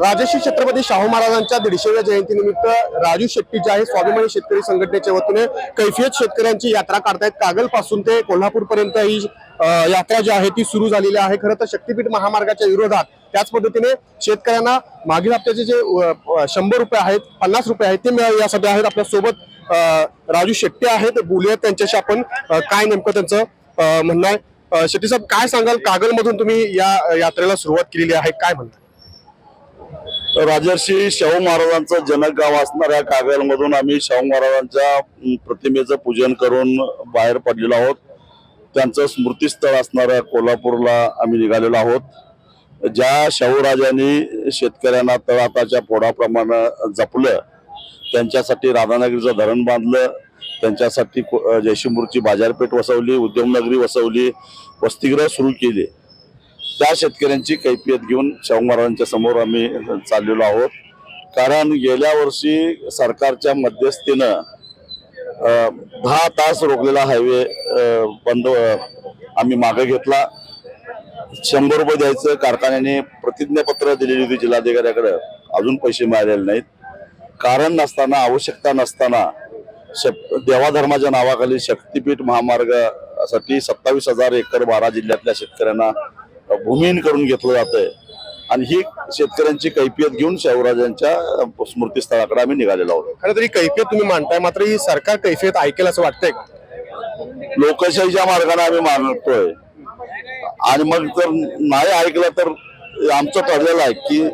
राजश्री छत्रपती शाहू महाराजांच्या दीडशेव्या जयंतीनिमित्त राजू शेट्टी जे आहे स्वाभिमानी शेतकरी संघटनेच्या वतीने कैफियत शेतकऱ्यांची यात्रा काढतायत. कागलपासून ते कोल्हापूरपर्यंत ही यात्रा जी आहे ती सुरू झालेली आहे. खरं तर शक्तीपीठ महामार्गाच्या विरोधात त्याच पद्धतीने शेतकऱ्यांना मागील हप्त्याचे जे शंभर रुपये आहेत पन्नास रुपये आहेत ते मिळावे यासाठी आहेत. आपल्यासोबत राजू शेट्टी आहेत. बोलूयात त्यांच्याशी आपण काय नेमकं त्यांचं म्हणणं आहे. शेट्टी साहेब काय सांगाल? कागल मधून तुम्ही या यात्रेला सुरुवात केलेली आहे काय म्हणणं राजर्षी शाहू महाराजांचं जनक गाव असणाऱ्या कागलमधून आम्ही शाहू महाराजांच्या प्रतिमेचं पूजन करून बाहेर पडलेलो आहोत. त्यांचं स्मृतीस्थळ असणाऱ्या कोल्हापूरला आम्ही निघालेलो आहोत. ज्या शाहू राजांनी शेतकऱ्यांना तळाताच्या फोडाप्रमाणे जपलं त्यांच्यासाठी राधानगरीचं धरण बांधलं त्यांच्यासाठी को- जयशिंपूरची बाजारपेठ वसवली उद्यमनगरी वसवली वसतिगृह सुरू केली. त्या शेतकऱ्यांची कैफियत घेऊन शाहू महाराजांच्या समोर आम्ही चाललेलो आहोत. कारण गेल्या वर्षी सरकारच्या मध्यस्थीनं दहा तास रोखलेला हायवे बंद आम्ही मागे घेतला. शंभर रुपये द्यायचं कारखान्याने प्रतिज्ञापत्र दिलेली होती जिल्हाधिकाऱ्याकडे. अजून पैसे मिळालेले नाहीत. कारण नसताना आवश्यकता नसताना शक- देवाधर्माच्या नावाखाली शक्तीपीठ महामार्गासाठी सत्तावीस हजार एकर बारा जिल्ह्यातल्या शेतकऱ्यांना भूमिहीन करून घेतलं जातंय. आणि ही शेतकऱ्यांची कैफियत घेऊन शाहूराजांच्या स्मृतीस्थळाकडे आम्ही निघालेलो आहोत. खरं तरी कैफियत तुम्ही मांडताय मात्र ही सरकार कैफियत ऐकेल असं वाटतंय का? लोकशाहीच्या मार्गाने आम्ही मागतोय आणि मग जर नाही ऐकलं तर आमचं ठरलेलं आहे की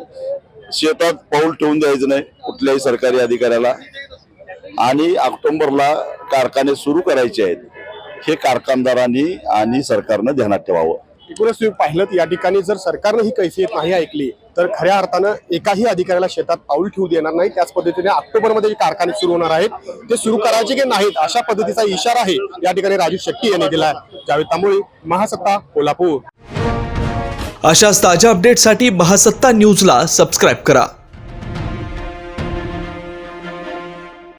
शेतात पाऊल ठेवून द्यायचं नाही कुठल्याही सरकारी अधिकाऱ्याला. आणि ऑक्टोबरला कारखाने सुरू करायचे आहेत. हे कारखानदारांनी आणि सरकारनं ध्यानात ठेवावं. एकूणच तुम्ही पाहिलं या ठिकाणी जर सरकारनं ही कैफियत नाही ऐकली तर खऱ्या अर्थानं एकाही अधिकाऱ्याला शेतात पाऊल ठेवू देणार नाही. त्याच पद्धतीने ऑक्टोबरमध्ये जे कारखाने सुरू होणार आहेत ते सुरू करायचे की नाहीत अशा पद्धतीचा इशारा आहे या ठिकाणी राजू शेट्टी यांनी दिला आहे जावेद तांबोळी महासत्ता कोल्हापूर. अशाच ताज्या अपडेटसाठी महासत्ता न्यूजला सबस्क्राईब करा.